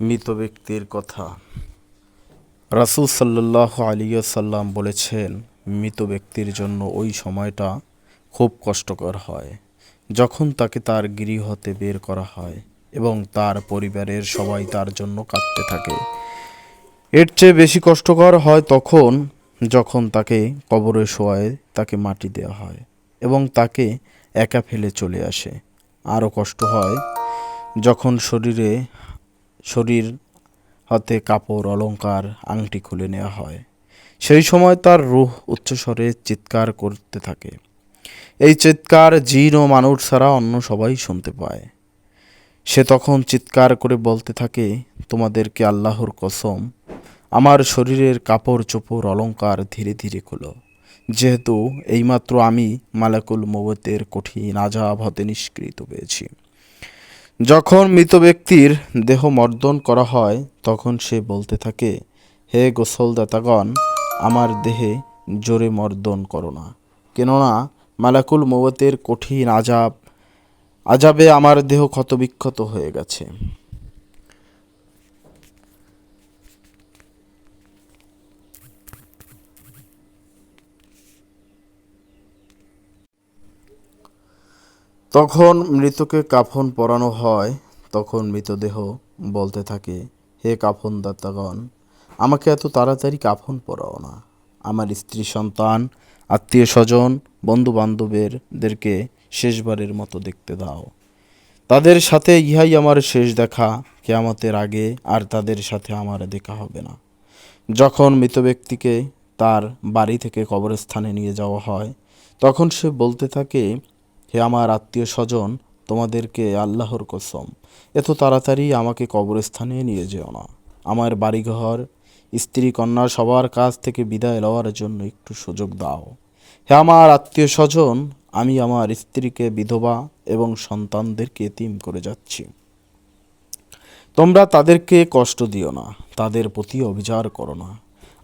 মৃত ব্যক্তির কথা। রাসুল সাল্লাহ আলিয়াল্লাম বলেছেন, মৃত ব্যক্তির জন্য ওই সময়টা খুব কষ্টকর হয়, যখন তাকে তার গৃহতে বের করা হয় এবং তার পরিবারের সবাই তার জন্য কাঁদতে থাকে। এর চেয়ে বেশি কষ্টকর হয় তখন যখন তাকে কবরে শোয়ায়, তাকে মাটি দেওয়া হয় এবং তাকে একা ফেলে চলে আসে। আরও কষ্ট হয় যখন শরীরে শরীর, হাতে কাপড়, অলংকার, আংটি খুলে নেওয়া হয়। সেই সময় তার রুহ উচ্চস্বরে চিৎকার করতে থাকে। এই চিৎকার জিন ও মানুষ ছাড়া অন্য সবাই শুনতে পায়। সে তখন চিৎকার করে বলতে থাকে, তোমাদেরকে আল্লাহর কসম, আমার শরীরের কাপড় চোপড় অলঙ্কার ধীরে ধীরে খুলো। যেহেতু এইমাত্র আমি মালাকুল মৌতের কঠিন আজাব হতে নিষ্কৃত পেয়েছি যখন মৃত ব্যক্তির দেহ মর্দন করা হয়, তখন সে বলতে থাকে, হে গোসলদাতাগণ, আমার দেহে জোরে মর্দন করো না। কেননা মালাকুল মৌতের কঠিন আজাব আজাবে আমার দেহ ক্ষতবিক্ষত হয়ে গেছে। তখন মৃতকে কাফন পরানো হয়, তখন মৃতদেহ বলতে থাকে, হে কাফন দাতাগণ, আমাকে এত তাড়াতাড়ি কাফন পরাও না। আমার স্ত্রী সন্তান, আত্মীয় স্বজন বন্ধু বান্ধবেরদেরকে শেষবারের মতো দেখতে দাও। তাদের সাথে ইহাই আমার শেষ দেখা, কেয়ামতের আগে আর তাদের সাথে আমার দেখা হবে না। যখন মৃত ব্যক্তিকে তার বাড়ি থেকে কবরস্থানে নিয়ে যাওয়া হয়, তখন সে বলতে থাকে হে আমার আত্মীয় স্বজন, তোমাদেরকে আল্লাহর কসম, এত তাড়াতাড়ি আমাকে কবরস্থানে নিয়ে যেও না। আমার বাড়িঘর, স্ত্রী কন্যা সবার কাছ থেকে বিদায় লওয়ার জন্য একটু সুযোগ দাও। হে আমার আত্মীয় স্বজন, আমি আমার স্ত্রীকে বিধবা এবং সন্তানদেরকে এতিম করে যাচ্ছি। তোমরা তাদেরকে কষ্ট দিও না, তাদের প্রতি অবিচার করো না।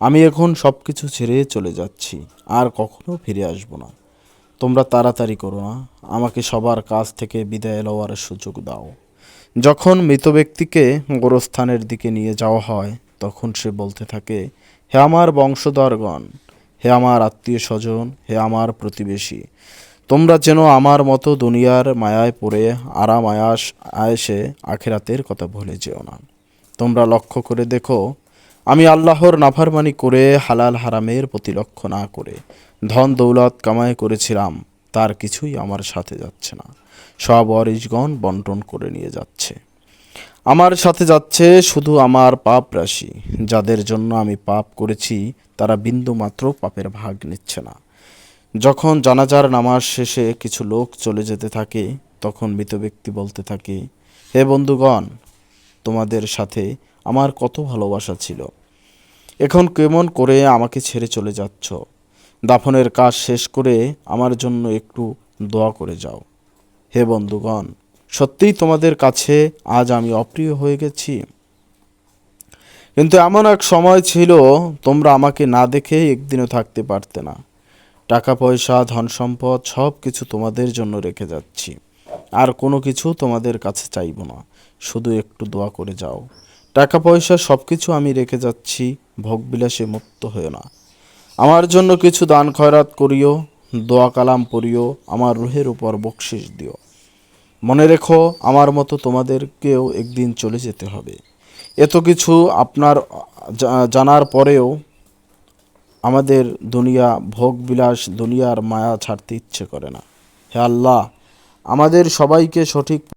আমি এখন সব কিছু ছেড়ে চলে যাচ্ছি, আর কখনো ফিরে আসব না। তোমরা তাড়াতাড়ি করো না। আমাকে সবার কাছ থেকে বিদায় লওয়ার সুযোগ দাও। যখন মৃত ব্যক্তিকে গোরস্থানের দিকে নিয়ে যাওয়া হয়, তখন সে বলতে থাকে, হে আমার বংশধরগণ, হে আমার আত্মীয় স্বজন হে আমার প্রতিবেশী, তোমরা যেন আমার মতো দুনিয়ার মায়ায় পড়ে আরাম আয়াস আয়েসে আখেরাতের কথা ভুলে যেও না। তোমরা লক্ষ্য করে দেখো আমি আল্লাহর নাফারমানি করে হালাল হারামের প্রতি লক্ষ্য না করে ধন দৌলত কামাই করেছিলাম, তার কিছুই আমার সাথে যাচ্ছে না। সব অরিজগণ বন্টন করে নিয়ে যাচ্ছে। আমার সাথে যাচ্ছে শুধু আমার পাপ রাশি। যাদের জন্য আমি পাপ করেছি, তারা বিন্দু মাত্র পাপের ভাগ নিচ্ছে না। যখন জানাজার নামাজ শেষে কিছু লোক চলে যেতে থাকে, তখন মৃত ব্যক্তি বলতে থাকে, হে বন্ধুগণ, তোমাদের সাথে আমার কত ভালোবাসা ছিল। এখন কেমন করে আমাকে ছেড়ে চলে যাচ্ছ? দাফনের কাজ শেষ করে আমার জন্য একটু দোয়া করে যাও। হে বন্ধুগণ, সত্যিই তোমাদের কাছে আজ আমি অপ্রিয় হয়ে গেছি। কিন্তু এমন এক সময় ছিল, তোমরা আমাকে না দেখে একদিনও থাকতে পারতে না। টাকা পয়সা, ধন সম্পদ সব কিছু তোমাদের জন্য রেখে যাচ্ছি। আর কোনো কিছু তোমাদের কাছে চাইব না। শুধু একটু দোয়া করে যাও। টাকা পয়সা সব কিছু আমি রেখে যাচ্ছি, ভোগবিলাসে মুক্ত হয়েও না। আমার জন্য কিছু দান খয়রাত করিও, দোয়া কালাম পড়িও, আমার রুহের উপর বকশিস দিও। মনে রেখো, আমার মতো তোমাদেরকেও একদিন চলে যেতে হবে। এত কিছু আপনার জানার পরেও আমাদের দুনিয়া ভোগ বিলাস দুনিয়ার মায়া ছাড়তে ইচ্ছে করে না। হে আল্লাহ, আমাদের সবাইকে সঠিক